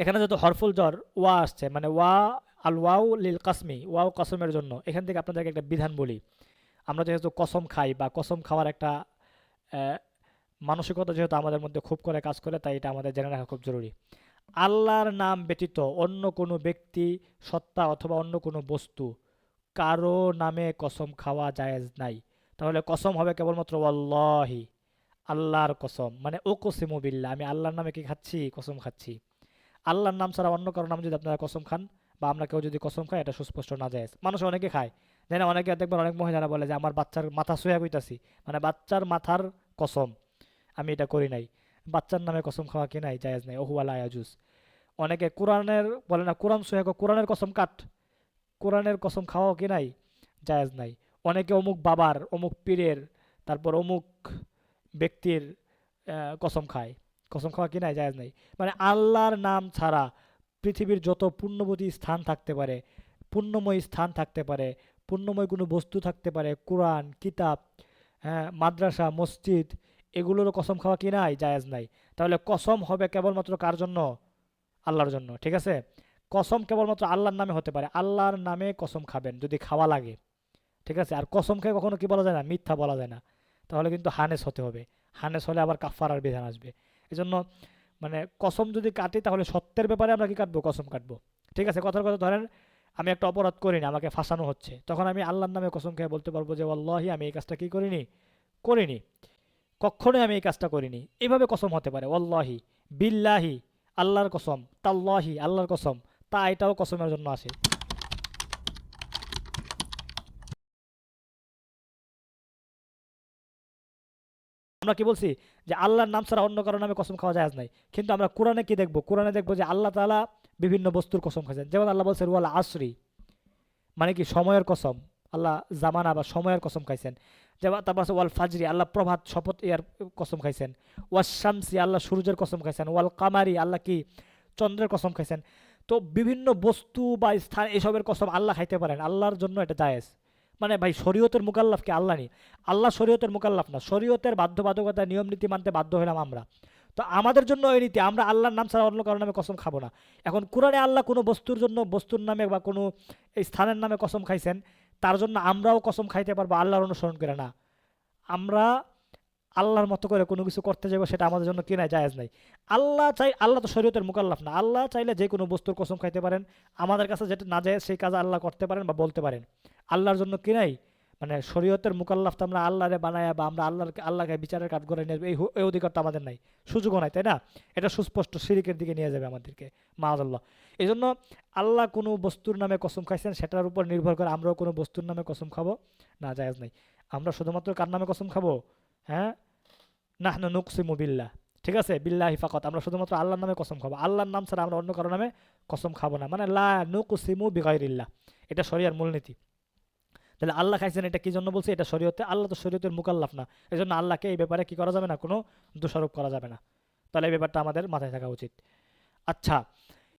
এখানে যেহেতু হরফুল জ্বর, ওয়া আসছে মানে ওয়া, আল ওয়াউ লিল কাসমি ওয়াও কসমের জন্য। এখান থেকে আপনাদেরকে একটা বিধান বলি। আমরা যেহেতু কসম খাই বা কসম খাওয়ার একটা মানসিকতা যেহেতু আমাদের মধ্যে খুব করে কাজ করে, তাই এটা আমাদের জেনে রাখা খুব জরুরি। আল্লাহর নাম ব্যতীত অন্য কোনো ব্যক্তি, সত্তা অথবা অন্য কোনো বস্তু কারও নামে কসম খাওয়া জায়েজ নাই। তাহলে কসম হবে কেবলমাত্র ওয়াল্লাহি, আল্লাহর কসম। মানে ও কসিমু বিল্লাহ, আমি আল্লাহর নামে কি খাচ্ছি? কসম খাচ্ছি। আল্লাহর নাম ছাড়া অন্য কারও নাম যদি আপনারা কসম খান বা আমরা কেউ যদি কসম খাই, এটা সুস্পষ্ট না যায় মানুষ অনেকে খায়। জানি না অনেকে দেখবেন অনেক মহিলারা বলে যে, আমার বাচ্চার মাথা সোয়া কইতাছি মানে বাচ্চার মাথার কসম। আমি এটা করি নাই। বাচ্চার নামে কসম খাওয়া কি নাই? জায়েজ নাই। ওহু আলা ইয়াজুজ। অনেকে কোরআনের বলে না, কোরআন সোয়া কোরআনের কসম কাট। কোরআনের কসম খাওয়াও কি নাই? জায়েজ নাই। অনেকে অমুক বাবার, অমুক পীরের, তারপর অমুক ব্যক্তির কসম খায়। কসম খাওয়া কি নাই, জায়েজ নাই। মানে আল্লাহর নাম ছাড়া পৃথিবীর যত পুণ্যবতী স্থান থাকতে পারে, পুণ্যময় স্থান থাকতে পারে, পুণ্যময় কোনো বস্তু থাকতে পারে, কোরআন, কিতাব হ্যাঁ মাদ্রাসা, মসজিদ এগুলোরও কসম খাওয়া কি নাই? জায়েজ নাই। তাহলে কসম হবে কেবলমাত্র কার জন্য? আল্লাহর জন্য, ঠিক আছে? কসম কেবলমাত্র আল্লাহর নামে হতে পারে। আল্লাহর নামে কসম খাবেন, যদি খাওয়া লাগে, ঠিক আছে? আর কসম খেয়ে কখনো কি বলা যায় না? মিথ্যা বলা যায় না। তাহলে কিন্তু হানেস হতে হবে। হানেস হলে আবার কাফারার বিধান আসবে। এই জন্য মানে কসম যদি কাটি, তাহলে সত্যের ব্যাপারে আমরা কি কাটবো? কসম কাটবো। ঠিক আছে? কথার কথা ধরেন, আমি একটা অপরাধ করিনি, আমাকে ফাঁসানো হচ্ছে। তখন আমি আল্লাহর নামে কসম খেয়ে বলতে পারব যে আল্লাহি আমি এই কাজটা কি করিনি? করিনি। কখনোই আমি এই কাজটা করিনি। এইভাবে কসম হতে পারে। ওল্লাহি বিল্লাহি, আল্লাহর কসম, তাল্লাহি, আল্লাহর কসম, তা এটাও কসমের জন্য আসে। আমরা কি বলছি যে আল্লাহর নাম ছাড়া অন্য কারও নামে কসম খাওয়া যায় নাই। কিন্তু আমরা কোরআনে কি দেখব? কোরআনে দেখব যে আল্লাহ তাআলা বিভিন্ন বস্তুর কসম খাইছেন। যেমন আল্লাহ বলছে রুয়াল আসরি মানে কি সময়ের কসম। আল্লাহ জামানা বা সময়ের কসম খাইছেন। যেমন তারপর আছে ওয়াল ফাজরি আল্লাহ প্রভাত, শপথ ইয়ার কসম খাইছেন। ওয়াল শামসি আল্লাহ সূর্যের কসম খাইছেন। ওয়াল কামারি আল্লাহ কি চন্দ্রের কসম খাইছেন। তো বিভিন্ন বস্তু বা স্থান এসবের কসম আল্লাহ খাইতে পারেন। আল্লাহর জন্য এটা জায়েজ। মানে ভাই, শরীয়তের মোকাল্লাফকে আল্লাহ নি আল্লাহ শরীয়তের মোকাল্লাফ না। শরীয়তের বাধ্যবাধকতা, নিয়ম, নীতি মানতে বাধ্য হলাম আমরা। তো আমাদের জন্য ওই নীতি, আমরা আল্লাহর নাম ছাড়া অন্য কারণ নামে কসম খাব না। এখন কোরআনে আল্লাহ কোনো বস্তুর জন্য, বস্তুর নামে বা কোনো এই স্থানের নামে কসম খাইছেন, তার জন্য আমরাও কসম খাইতে পারব আল্লাহর অনুসরণ করে না। আমরা আল্লাহর মতো করে কোনো কিছু করতে যাব সেটা আমাদের জন্য কি নাই জায়েজ নাই। আল্লাহ চাই, আল্লাহ তো শরীয়তের মোকাল্লাফ না। আল্লাহ চাইলে যে কোনো বস্তুর কসম খাইতে পারেন। আমাদের কাছে যেটা না যায়, সেই কাজ আল্লাহ করতে পারেন বা বলতে পারেন। আল্লাহর জন্য কি নাই মানে শরীয়তের মোকাল্লাফ তো আমরা আল্লাহরে বানায় বা আমরা আল্লাহর, আল্লাহকে বিচারের কাজ করে নিয়ে এই এই অধিকার তো আমাদের নাই। সুযোগও নাই, তাই না? এটা সুস্পষ্ট শিরিকের দিকে নিয়ে যাবে আমাদেরকে, মাআল্লাহ। এই জন্য আল্লাহ কোনো বস্তুর নামে কসম খাইছেন, সেটার উপর নির্ভর করে আমরাও কোনো বস্তুর নামে কসম খাব, না, জায়েজ নাই। আমরা শুধুমাত্র কার নামে কসম খাব? হ্যাঁ? না না নুকসিমু বিল্লাহ। ঠিক আছে? বিল্লাহি ফাকত আমরা শুধুমাত্র আল্লাহর নামে কসম খাব। আল্লাহর নাম ছাড়া আমরা অন্য কারও নামে কসম খাব না। মানে লা নুকসিমু বিগাইরিল্লাহ। এটা শরিয়ার মূলনীতি। তাহলে আল্লাহ খাইছেন এটা কী জন্য বলছে? এটা শরীয়তে আল্লাহ তো শরীয়তের মুকাল্লাফ না। এই জন্য আল্লাহকে এই ব্যাপারে কি করা যাবে না? কোনো দোষারোপ করা যাবে না। তাহলে এই ব্যাপারটা আমাদের মাথায় থাকা উচিত। আচ্ছা